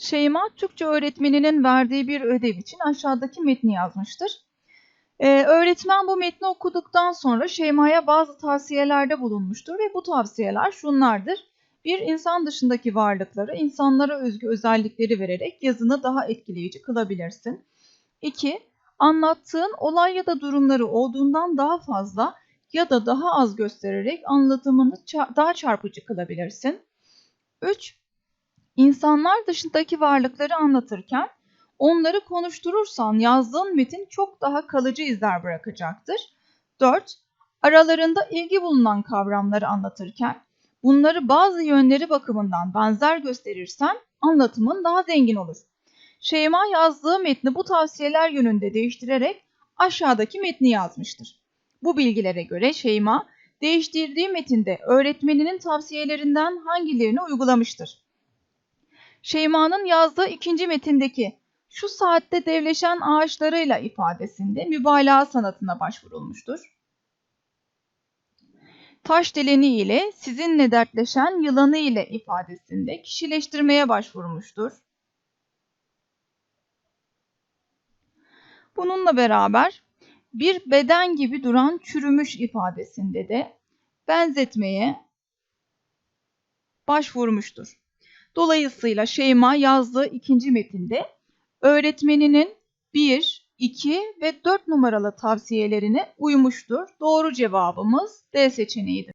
Şeyma Türkçe öğretmeninin verdiği bir ödev için aşağıdaki metni yazmıştır. Ee, öğretmen bu metni okuduktan sonra Şeyma'ya bazı tavsiyelerde bulunmuştur ve bu tavsiyeler şunlardır. Bir insan dışındaki varlıkları insanlara özgü özellikleri vererek yazını daha etkileyici kılabilirsin. 2. Anlattığın olay ya da durumları olduğundan daha fazla ya da daha az göstererek anlatımını ça- daha çarpıcı kılabilirsin. 3. İnsanlar dışındaki varlıkları anlatırken onları konuşturursan yazdığın metin çok daha kalıcı izler bırakacaktır. 4. Aralarında ilgi bulunan kavramları anlatırken bunları bazı yönleri bakımından benzer gösterirsen anlatımın daha zengin olur. Şeyma yazdığı metni bu tavsiyeler yönünde değiştirerek aşağıdaki metni yazmıştır. Bu bilgilere göre Şeyma değiştirdiği metinde öğretmeninin tavsiyelerinden hangilerini uygulamıştır? Şeyma'nın yazdığı ikinci metindeki şu saatte devleşen ağaçlarıyla ifadesinde mübalağa sanatına başvurulmuştur. Taş deleni ile sizinle dertleşen yılanı ile ifadesinde kişileştirmeye başvurmuştur. Bununla beraber bir beden gibi duran çürümüş ifadesinde de benzetmeye başvurmuştur. Dolayısıyla Şeyma yazdığı ikinci metinde öğretmeninin 1, 2 ve 4 numaralı tavsiyelerine uymuştur. Doğru cevabımız D seçeneğidir.